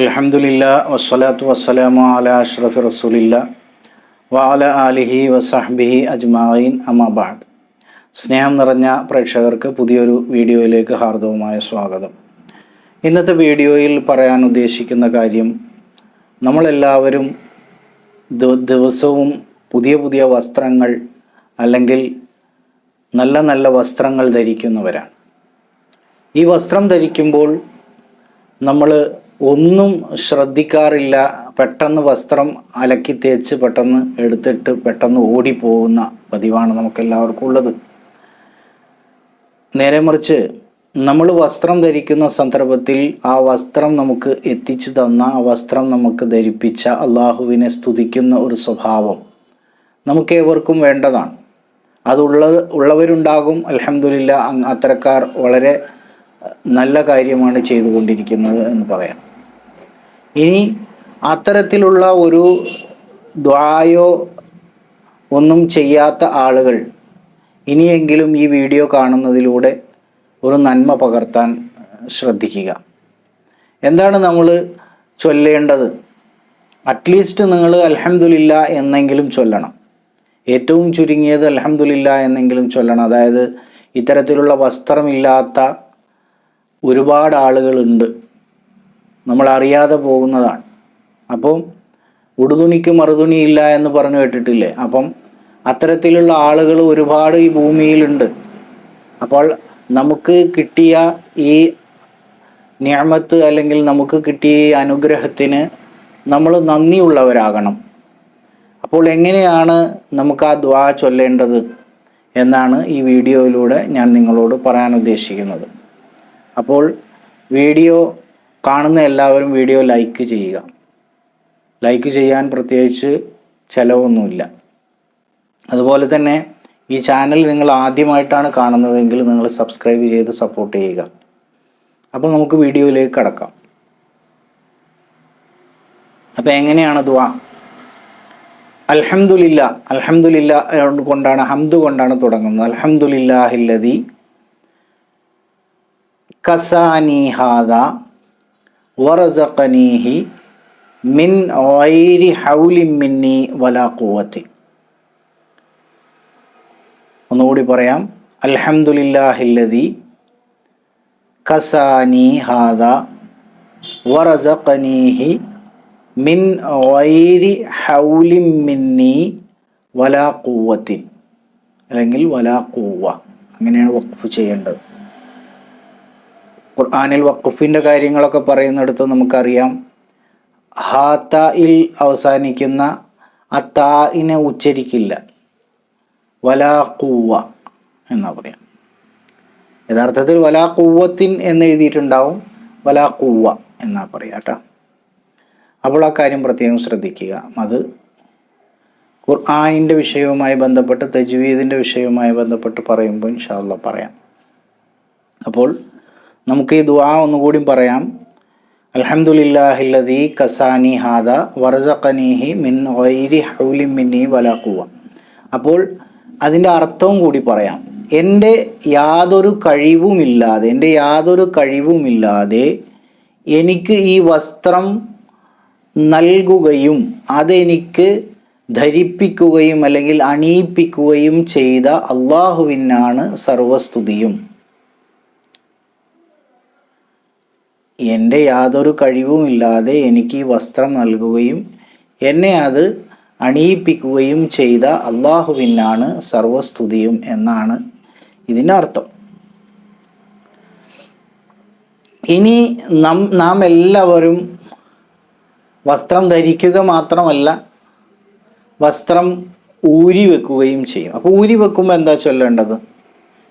അൽഹംദുലില്ല വസ്സലാത്തു വസ്സലാമു അല അഷ്റഫി റസൂലില്ല വാല ആലിഹി വസഹ്ബിഹി അജ്മായിൻ അമാബാദ് സ്നേഹം നിറഞ്ഞ പ്രേക്ഷകർക്ക് പുതിയൊരു വീഡിയോയിലേക്ക് ഹാർദവുമായ സ്വാഗതം. ഇന്നത്തെ വീഡിയോയിൽ പറയാൻ ഉദ്ദേശിക്കുന്ന കാര്യം നമ്മളെല്ലാവരും ദിവസവും പുതിയ പുതിയ വസ്ത്രങ്ങൾ അല്ലെങ്കിൽ നല്ല നല്ല വസ്ത്രങ്ങൾ ധരിക്കുന്നവരാണ്. ഈ വസ്ത്രം ധരിക്കുമ്പോൾ നമ്മൾ ഒന്നും ശ്രദ്ധിക്കാറില്ല. പെട്ടെന്ന് വസ്ത്രം അലക്കി തേച്ച് പെട്ടെന്ന് എടുത്തിട്ട് പെട്ടെന്ന് ഓടിപ്പോകുന്ന പതിവാണ് നമുക്കെല്ലാവർക്കും ഉള്ളത്. നേരെ മറിച്ച് നമ്മൾ വസ്ത്രം ധരിക്കുന്ന സന്ദർഭത്തിൽ ആ വസ്ത്രം നമുക്ക് എത്തിച്ചു തന്ന ആ വസ്ത്രം നമുക്ക് ധരിപ്പിച്ച അള്ളാഹുവിനെ സ്തുതിക്കുന്ന ഒരു സ്വഭാവം നമുക്ക് ഏവർക്കും വേണ്ടതാണ് അതുള്ള ഉള്ളവരുണ്ടാകും. അലഹമില്ല അത്തരക്കാർ വളരെ നല്ല കാര്യമാണ് ചെയ്തുകൊണ്ടിരിക്കുന്നത് എന്ന് പറയാം. ഇനി അത്തരത്തിലുള്ള ഒരു ദ്വായോ ഒന്നും ചെയ്യാത്ത ആളുകൾ ഇനിയെങ്കിലും ഈ വീഡിയോ കാണുന്നതിലൂടെ ഒരു നന്മ പകർത്താൻ ശ്രദ്ധിക്കുക. എന്താണ് നമ്മൾ ചൊല്ലേണ്ടത്? അറ്റ്ലീസ്റ്റ് നിങ്ങൾ അലഹമുല്ല എന്നെങ്കിലും ചൊല്ലണം. ഏറ്റവും ചുരുങ്ങിയത് അലഹമുല്ല എന്നെങ്കിലും ചൊല്ലണം. അതായത് ഇത്തരത്തിലുള്ള വസ്ത്രമില്ലാത്ത ഒരുപാട് ആളുകളുണ്ട്. നമ്മൾ അറിയാതെ പോകുന്നതാണ്. അപ്പം ഉടുതുണിക്ക് മറുതുണി ഇല്ല എന്ന് പറഞ്ഞു കേട്ടിട്ടില്ലേ? അപ്പം അത്തരത്തിലുള്ള ആളുകൾ ഒരുപാട് ഈ ഭൂമിയിലുണ്ട്. അപ്പോൾ നമുക്ക് കിട്ടിയ ഈ ഞാമത്ത് അല്ലെങ്കിൽ നമുക്ക് കിട്ടിയ ഈ അനുഗ്രഹത്തിന് നമ്മൾ നന്ദിയുള്ളവരാകണം. അപ്പോൾ എങ്ങനെയാണ് നമുക്ക് ആ ദ്വാ ചൊല്ലേണ്ടത് എന്നാണ് ഈ വീഡിയോയിലൂടെ ഞാൻ നിങ്ങളോട് പറയാൻ ഉദ്ദേശിക്കുന്നത്. അപ്പോൾ വീഡിയോ കാണുന്ന എല്ലാവരും വീഡിയോ ലൈക്ക് ചെയ്യുക. ലൈക്ക് ചെയ്യാൻ പ്രത്യേകിച്ച് ചിലവൊന്നുമില്ല. അതുപോലെ തന്നെ ഈ ചാനൽ നിങ്ങൾ ആദ്യമായിട്ടാണ് കാണുന്നതെങ്കിൽ നിങ്ങൾ സബ്സ്ക്രൈബ് ചെയ്ത് സപ്പോർട്ട് ചെയ്യുക. അപ്പോൾ നമുക്ക് വീഡിയോയിലേക്ക് കടക്കാം. അപ്പോൾ എങ്ങനെയാണ് ദ്വാ അൽഹംദുലില്ല അൽഹംദുലില്ല കൊണ്ടാണ് ഹംദ് കൊണ്ടാണ് തുടങ്ങുന്നത്. അൽഹംദുലില്ലാഹില്ലതി കസാനി ഹാദ വറസഖനീഹി മിൻ ഓയിരി ഹൗലി മിന്നി വലാ ഖുവത്തി. ഒന്നുകൂടി പറയാം. അൽഹമുല്ലാഹില്ലതി കസാനി ഹാദ വറസഖനീഹി മിൻ ഓയിരി ഹൗലി മിന്നി വലാ ഖുവത്തിൻ. അല്ലെങ്കിൽ വലാ ഖുവ. അങ്ങനെയാണ് വഖഫ് ചെയ്യേണ്ടത്. ഖുർആനിൽ വഖഫിന്റെ കാര്യങ്ങളൊക്കെ പറയുന്നിടത്ത് നമുക്കറിയാം. ഹാത്ത ഇൽ അവസാനിക്കുന്ന ആ തായിനെ ഉച്ചരിക്കില്ല. വലാ കൂവ എന്നാ പറയാം. യഥാർത്ഥത്തിൽ വലാ കൂവത്തിൻ എന്ന് എഴുതിയിട്ടുണ്ടാവും. വലാ കൂവ എന്നാ പറയാം കേട്ടോ. അപ്പോൾ ആ കാര്യം പ്രത്യേകം ശ്രദ്ധിക്കുക. അത് ഖുർആാനിന്റെ വിഷയവുമായി ബന്ധപ്പെട്ട് തജ്വീദിന്റെ വിഷയവുമായി ബന്ധപ്പെട്ട് പറയുമ്പോൾ ഇൻഷാല്ല പറയാം. അപ്പോൾ നമുക്ക് ഈ ദുആ ഒന്നുകൂടി പറയാം. അൽഹംദുലില്ലാഹില്ലദി കസാനി ഹാദ വറസഖനീഹി മിൻ ഗൈരി ഹൗലി മിന്നി വലാക്കുവ അപ്പോൾ അതിന്റെ അർത്ഥവും കൂടി പറയാം. എന്റെ യാതൊരു കഴിവുമില്ലാതെ എന്റെ യാതൊരു കഴിവുമില്ലാതെ എനിക്ക് ഈ വസ്ത്രം നൽകുകയും അതെനിക്ക് ധരിപ്പിക്കുകയും അല്ലെങ്കിൽ അണിയിപ്പിക്കുകയും ചെയ്ത അള്ളാഹുവിനാണ് സർവസ്തുതിയും. എന്റെ യാതൊരു കഴിവുമില്ലാതെ എനിക്ക് ഈ വസ്ത്രം നൽകുകയും എന്നെ അത് അണിയിപ്പിക്കുകയും ചെയ്ത അള്ളാഹുവിനാണ് സർവസ്തുതിയും എന്നാണ് ഇതിനർത്ഥം. ഇനി നം നാം എല്ലാവരും വസ്ത്രം ധരിക്കുക മാത്രമല്ല വസ്ത്രം ഊരി വെക്കുകയും ചെയ്യും. അപ്പോൾ ഊരി വെക്കുമ്പോൾ എന്താ ചൊല്ലേണ്ടത്?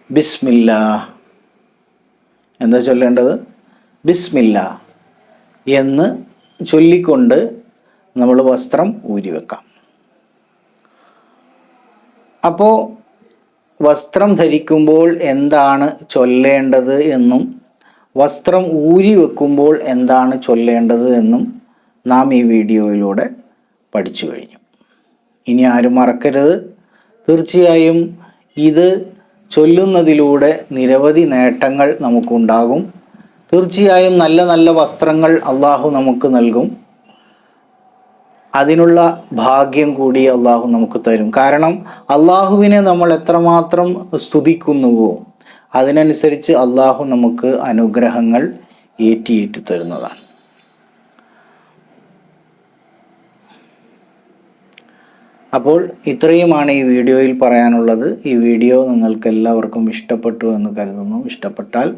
ബിസ്മില്ല എന്താ ചൊല്ലേണ്ടത്? ബിസ്മില്ല എന്ന് ചൊല്ലിക്കൊണ്ട് നമ്മൾ വസ്ത്രം ഊരി വെക്കാം. അപ്പോൾ വസ്ത്രം ധരിക്കുമ്പോൾ എന്താണ് ചൊല്ലേണ്ടത് എന്നും വസ്ത്രം ഊരി വെക്കുമ്പോൾ എന്താണ് ചൊല്ലേണ്ടത് എന്നും നാം ഈ വീഡിയോയിലൂടെ പഠിച്ചു കഴിഞ്ഞു. ഇനി ആരും മറക്കരുത്. തീർച്ചയായും ഇത് ചൊല്ലുന്നതിലൂടെ നിരവധി നേട്ടങ്ങൾ നമുക്കുണ്ടാകും. തീർച്ചയായും നല്ല നല്ല വസ്ത്രങ്ങൾ അള്ളാഹു നമുക്ക് നൽകും. അതിനുള്ള ഭാഗ്യം കൂടി അള്ളാഹു നമുക്ക് തരും. കാരണം അള്ളാഹുവിനെ നമ്മൾ എത്രമാത്രം സ്തുതിക്കുന്നുവോ അതിനനുസരിച്ച് അള്ളാഹു നമുക്ക് അനുഗ്രഹങ്ങൾ ഏറ്റിയേറ്റി തരുന്നതാണ്. അപ്പോൾ ഇത്രയുമാണ് ഈ വീഡിയോയിൽ പറയാനുള്ളത്. ഈ വീഡിയോ നിങ്ങൾക്ക് എല്ലാവർക്കും ഇഷ്ടപ്പെട്ടു എന്ന് കരുതുന്നു. ഇഷ്ടപ്പെട്ടാൽ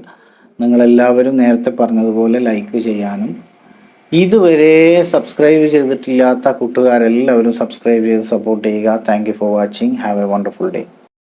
നിങ്ങളെല്ലാവരും നേരത്തെ പറഞ്ഞതുപോലെ ലൈക്ക് ചെയ്യാനും. ഇതുവരെ സബ്സ്ക്രൈബ് ചെയ്തിട്ടില്ലാത്ത കൂട്ടുകാരെല്ലാവരും സബ്സ്ക്രൈബ് ചെയ്ത് സപ്പോർട്ട് ചെയ്യുക. Thank for watching have a wonderful day